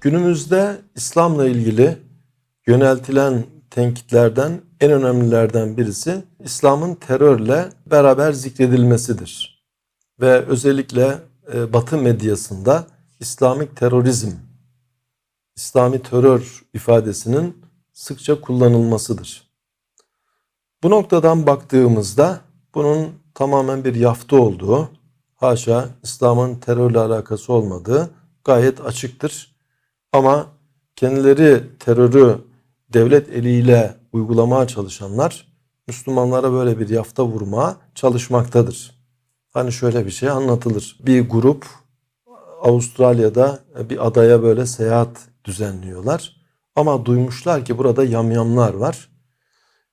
Günümüzde İslam'la ilgili yöneltilen tenkitlerden en önemlilerden birisi İslam'ın terörle beraber zikredilmesidir. Ve özellikle e, Batı medyasında İslamik terörizm, İslami terör ifadesinin sıkça kullanılmasıdır. Bu noktadan baktığımızda bunun tamamen bir yaftı olduğu, haşa İslam'ın terörle alakası olmadığı gayet açıktır. Ama kendileri terörü devlet eliyle uygulamaya çalışanlar Müslümanlara böyle bir yafta vurmaya çalışmaktadır. Hani şöyle bir şey anlatılır. Bir grup Avustralya'da bir adaya böyle seyahat düzenliyorlar. Ama duymuşlar ki burada yamyamlar var.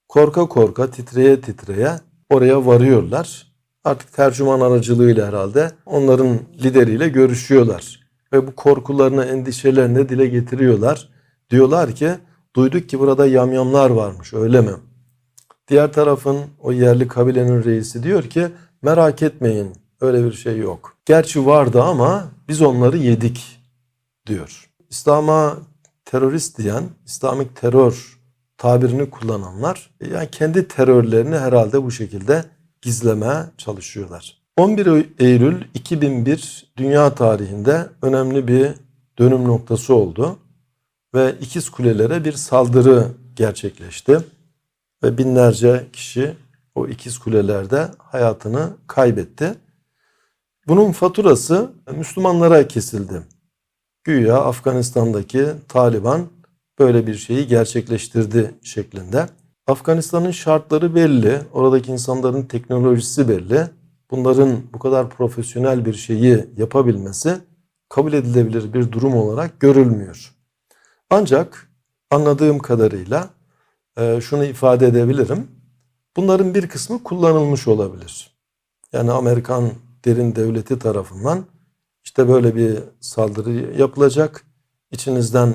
Korka korka titreye titreye oraya varıyorlar. Artık tercüman aracılığıyla herhalde onların lideriyle görüşüyorlar. Ve bu korkularını, endişelerini dile getiriyorlar. Diyorlar ki duyduk ki burada yamyamlar varmış öyle mi? Diğer tarafın o yerli kabilenin reisi diyor ki merak etmeyin öyle bir şey yok. Gerçi vardı ama biz onları yedik diyor. İslam'a terörist diyen, İslamik terör tabirini kullananlar yani kendi terörlerini herhalde bu şekilde gizlemeye çalışıyorlar. 11 Eylül 2001 dünya tarihinde önemli bir dönüm noktası oldu ve ikiz kulelere bir saldırı gerçekleşti ve binlerce kişi o ikiz kulelerde hayatını kaybetti. Bunun faturası Müslümanlara kesildi. Güya Afganistan'daki Taliban böyle bir şeyi gerçekleştirdi şeklinde. Afganistan'ın şartları belli, oradaki insanların teknolojisi belli. Bunların bu kadar profesyonel bir şeyi yapabilmesi kabul edilebilir bir durum olarak görülmüyor. Ancak anladığım kadarıyla e, şunu ifade edebilirim. Bunların bir kısmı kullanılmış olabilir. Yani Amerikan derin devleti tarafından işte böyle bir saldırı yapılacak. İçinizden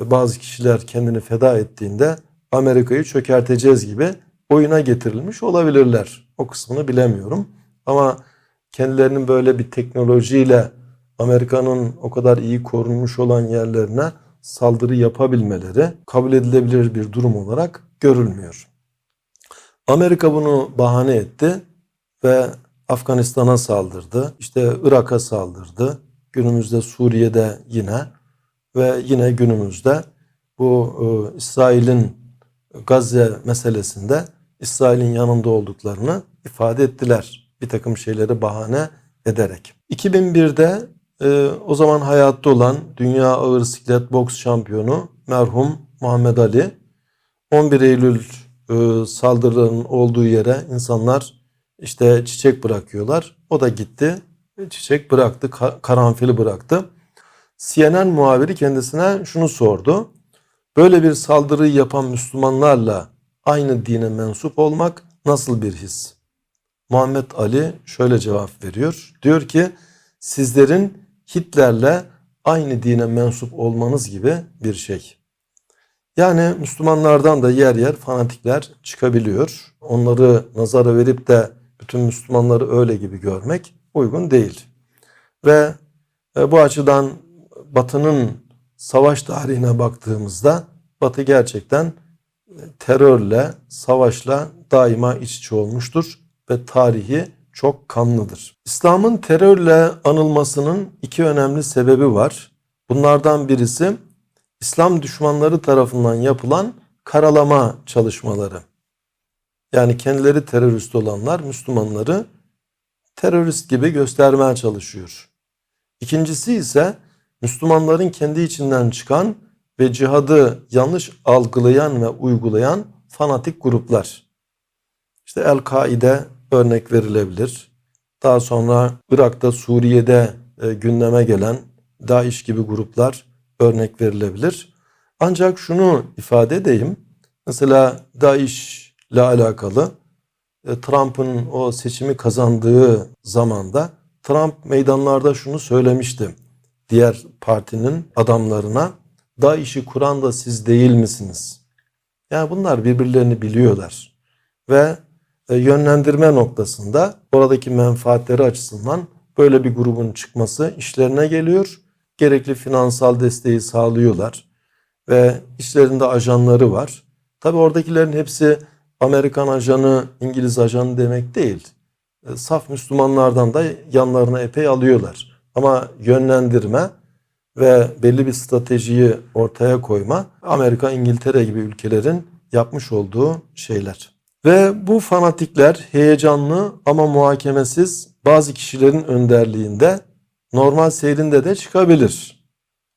bazı kişiler kendini feda ettiğinde Amerika'yı çökerteceğiz gibi oyuna getirilmiş olabilirler. O kısmını bilemiyorum. Ama kendilerinin böyle bir teknolojiyle Amerika'nın o kadar iyi korunmuş olan yerlerine saldırı yapabilmeleri kabul edilebilir bir durum olarak görülmüyor. Amerika bunu bahane etti ve Afganistan'a saldırdı. İşte Irak'a saldırdı. Günümüzde Suriye'de yine ve yine günümüzde bu e, İsrail'in Gazze meselesinde İsrail'in yanında olduklarını ifade ettiler. Bir takım şeyleri bahane ederek. 2001'de e, o zaman hayatta olan dünya ağır siklet boks şampiyonu merhum Muhammed Ali 11 Eylül e, saldırıların olduğu yere insanlar işte çiçek bırakıyorlar. O da gitti. Çiçek bıraktı, karanfili bıraktı. CNN muhabiri kendisine şunu sordu. Böyle bir saldırıyı yapan Müslümanlarla aynı dine mensup olmak nasıl bir his? Muhammed Ali şöyle cevap veriyor. Diyor ki sizlerin Hitler'le aynı dine mensup olmanız gibi bir şey. Yani Müslümanlardan da yer yer fanatikler çıkabiliyor. Onları nazara verip de bütün Müslümanları öyle gibi görmek uygun değil. Ve e, bu açıdan Batı'nın savaş tarihine baktığımızda Batı gerçekten e, terörle, savaşla daima iç içe olmuştur ve tarihi çok kanlıdır. İslam'ın terörle anılmasının iki önemli sebebi var. Bunlardan birisi İslam düşmanları tarafından yapılan karalama çalışmaları. Yani kendileri terörist olanlar Müslümanları terörist gibi göstermeye çalışıyor. İkincisi ise Müslümanların kendi içinden çıkan ve cihadı yanlış algılayan ve uygulayan fanatik gruplar. İşte El-Kaide örnek verilebilir. Daha sonra Irak'ta, Suriye'de e, gündeme gelen DAEŞ gibi gruplar örnek verilebilir. Ancak şunu ifade edeyim. Mesela DAEŞ ile alakalı e, Trump'ın o seçimi kazandığı zamanda Trump meydanlarda şunu söylemişti. Diğer partinin adamlarına DAEŞ'i kuran da siz değil misiniz? Yani bunlar birbirlerini biliyorlar. Ve yönlendirme noktasında oradaki menfaatleri açısından böyle bir grubun çıkması işlerine geliyor gerekli finansal desteği sağlıyorlar ve işlerinde ajanları var. Tabi oradakilerin hepsi Amerikan ajanı, İngiliz ajanı demek değil. E, Saf Müslümanlardan da yanlarına epey alıyorlar. Ama yönlendirme ve belli bir stratejiyi ortaya koyma Amerika, İngiltere gibi ülkelerin yapmış olduğu şeyler. Ve bu fanatikler heyecanlı ama muhakemesiz bazı kişilerin önderliğinde normal seyrinde de çıkabilir.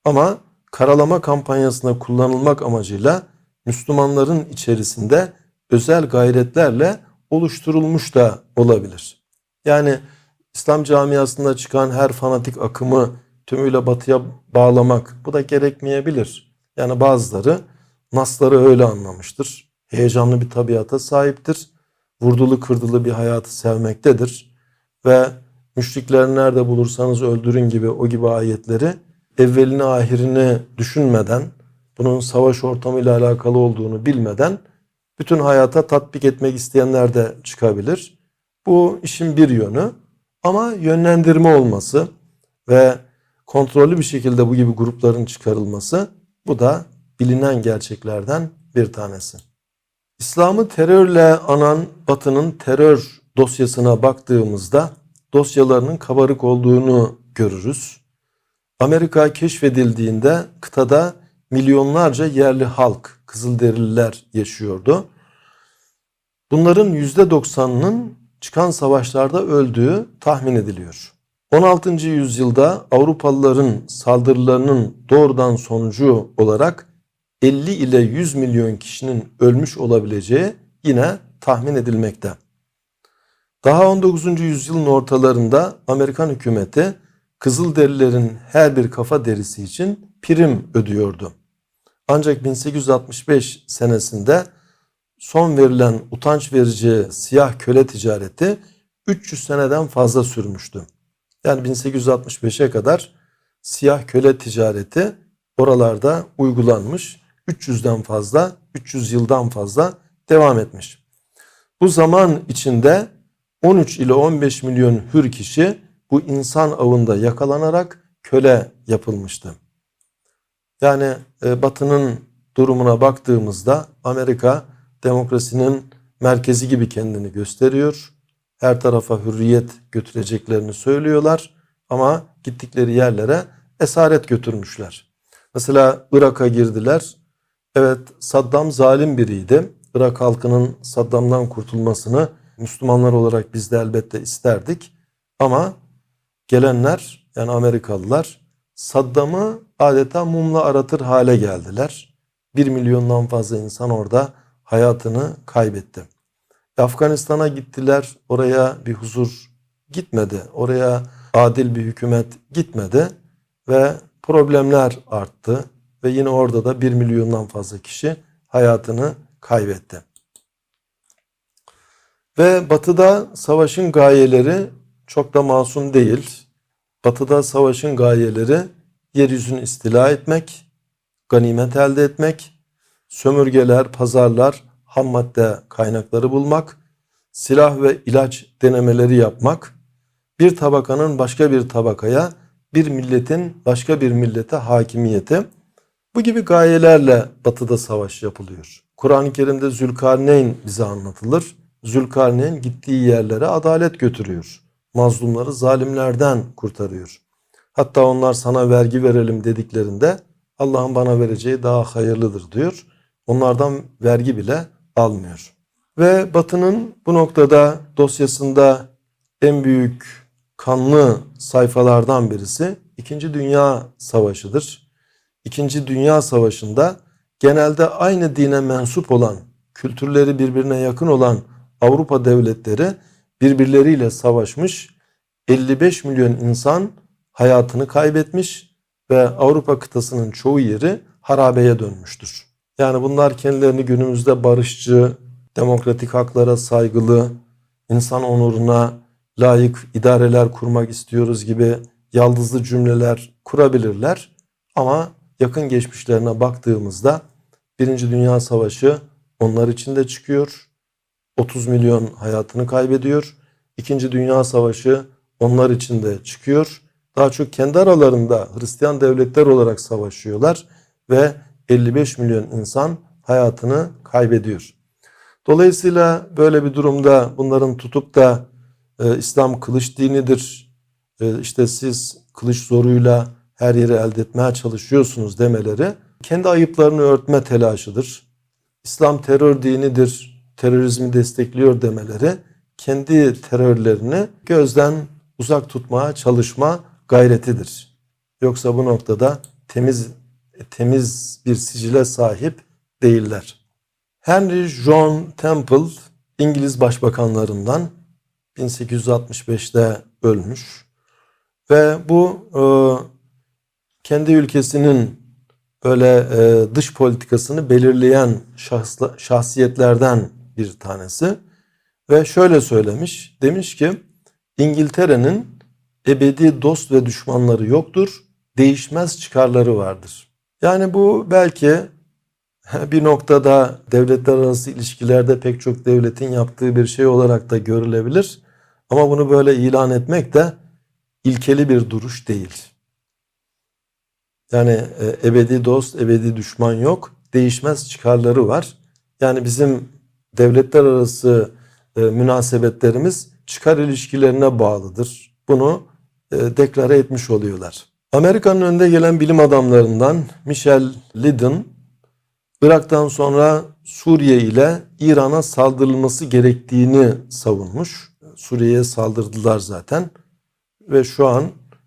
Ama karalama kampanyasına kullanılmak amacıyla Müslümanların içerisinde özel gayretlerle oluşturulmuş da olabilir. Yani İslam camiasında çıkan her fanatik akımı tümüyle batıya bağlamak bu da gerekmeyebilir. Yani bazıları nasları öyle anlamıştır. Heyecanlı bir tabiata sahiptir. Vurdulu kırdılı bir hayatı sevmektedir. Ve müşrikler nerede bulursanız öldürün gibi o gibi ayetleri evvelini ahirini düşünmeden bunun savaş ortamıyla alakalı olduğunu bilmeden bütün hayata tatbik etmek isteyenler de çıkabilir. Bu işin bir yönü ama yönlendirme olması ve kontrollü bir şekilde bu gibi grupların çıkarılması bu da bilinen gerçeklerden bir tanesi. İslam'ı terörle anan Batı'nın terör dosyasına baktığımızda dosyalarının kabarık olduğunu görürüz. Amerika keşfedildiğinde kıtada milyonlarca yerli halk, Kızılderililer yaşıyordu. Bunların %90'ının çıkan savaşlarda öldüğü tahmin ediliyor. 16. yüzyılda Avrupalıların saldırılarının doğrudan sonucu olarak 50 ile 100 milyon kişinin ölmüş olabileceği yine tahmin edilmekte. Daha 19. yüzyılın ortalarında Amerikan hükümeti Kızılderililerin her bir kafa derisi için prim ödüyordu. Ancak 1865 senesinde son verilen utanç verici siyah köle ticareti 300 seneden fazla sürmüştü. Yani 1865'e kadar siyah köle ticareti oralarda uygulanmış. 300'den fazla, 300 yıldan fazla devam etmiş. Bu zaman içinde 13 ile 15 milyon hür kişi bu insan avında yakalanarak köle yapılmıştı. Yani e, Batı'nın durumuna baktığımızda Amerika demokrasinin merkezi gibi kendini gösteriyor. Her tarafa hürriyet götüreceklerini söylüyorlar ama gittikleri yerlere esaret götürmüşler. Mesela Irak'a girdiler. Evet Saddam zalim biriydi. Irak halkının Saddam'dan kurtulmasını Müslümanlar olarak biz de elbette isterdik. Ama gelenler yani Amerikalılar Saddam'ı adeta mumla aratır hale geldiler. Bir milyondan fazla insan orada hayatını kaybetti. Afganistan'a gittiler. Oraya bir huzur gitmedi. Oraya adil bir hükümet gitmedi ve problemler arttı ve yine orada da bir milyondan fazla kişi hayatını kaybetti. Ve batıda savaşın gayeleri çok da masum değil. Batıda savaşın gayeleri yeryüzünü istila etmek, ganimet elde etmek, sömürgeler, pazarlar, ham madde kaynakları bulmak, silah ve ilaç denemeleri yapmak, bir tabakanın başka bir tabakaya, bir milletin başka bir millete hakimiyeti, bu gibi gayelerle batıda savaş yapılıyor. Kur'an-ı Kerim'de Zülkarneyn bize anlatılır. Zülkarneyn gittiği yerlere adalet götürüyor. Mazlumları zalimlerden kurtarıyor. Hatta onlar sana vergi verelim dediklerinde Allah'ın bana vereceği daha hayırlıdır diyor. Onlardan vergi bile almıyor. Ve Batı'nın bu noktada dosyasında en büyük kanlı sayfalardan birisi İkinci Dünya Savaşı'dır. İkinci Dünya Savaşı'nda genelde aynı dine mensup olan, kültürleri birbirine yakın olan Avrupa devletleri birbirleriyle savaşmış. 55 milyon insan hayatını kaybetmiş ve Avrupa kıtasının çoğu yeri harabeye dönmüştür. Yani bunlar kendilerini günümüzde barışçı, demokratik haklara saygılı, insan onuruna layık idareler kurmak istiyoruz gibi yaldızlı cümleler kurabilirler. Ama yakın geçmişlerine baktığımızda Birinci Dünya Savaşı onlar için de çıkıyor. 30 milyon hayatını kaybediyor. İkinci Dünya Savaşı onlar için de çıkıyor daha çok kendi aralarında Hristiyan devletler olarak savaşıyorlar ve 55 milyon insan hayatını kaybediyor. Dolayısıyla böyle bir durumda bunların tutup da e, İslam kılıç dinidir, e, işte siz kılıç zoruyla her yeri elde etmeye çalışıyorsunuz demeleri kendi ayıplarını örtme telaşıdır. İslam terör dinidir, terörizmi destekliyor demeleri kendi terörlerini gözden uzak tutmaya çalışma gayretidir. Yoksa bu noktada temiz temiz bir sicile sahip değiller. Henry John Temple İngiliz başbakanlarından 1865'te ölmüş ve bu e, kendi ülkesinin böyle e, dış politikasını belirleyen şahsla, şahsiyetlerden bir tanesi ve şöyle söylemiş demiş ki İngiltere'nin ebedi dost ve düşmanları yoktur değişmez çıkarları vardır. Yani bu belki bir noktada devletler arası ilişkilerde pek çok devletin yaptığı bir şey olarak da görülebilir. Ama bunu böyle ilan etmek de ilkeli bir duruş değil. Yani e, ebedi dost, ebedi düşman yok. Değişmez çıkarları var. Yani bizim devletler arası e, münasebetlerimiz çıkar ilişkilerine bağlıdır. Bunu e, deklare etmiş oluyorlar. Amerika'nın önde gelen bilim adamlarından Michel Lydon, Irak'tan sonra Suriye ile İran'a saldırılması gerektiğini savunmuş. Suriye'ye saldırdılar zaten ve şu an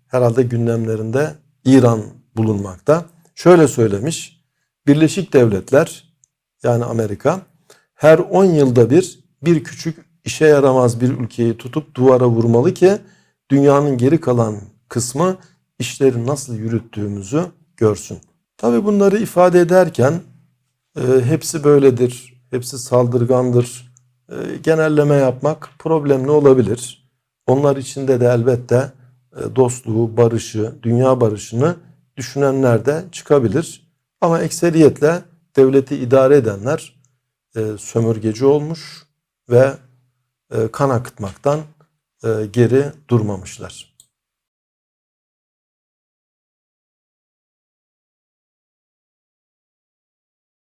herhalde gündemlerinde İran bulunmakta. Şöyle söylemiş, Birleşik Devletler yani Amerika her 10 yılda bir bir küçük işe yaramaz bir ülkeyi tutup duvara vurmalı ki dünyanın geri kalan kısmı işleri nasıl yürüttüğümüzü görsün. Tabi bunları ifade ederken e, hepsi böyledir, hepsi saldırgandır. E, genelleme yapmak problemli olabilir. Onlar içinde de elbette e, dostluğu, barışı, dünya barışını düşünenler de çıkabilir. Ama ekseriyetle devleti idare edenler e, sömürgeci olmuş ve e, kan akıtmaktan e, geri durmamışlar.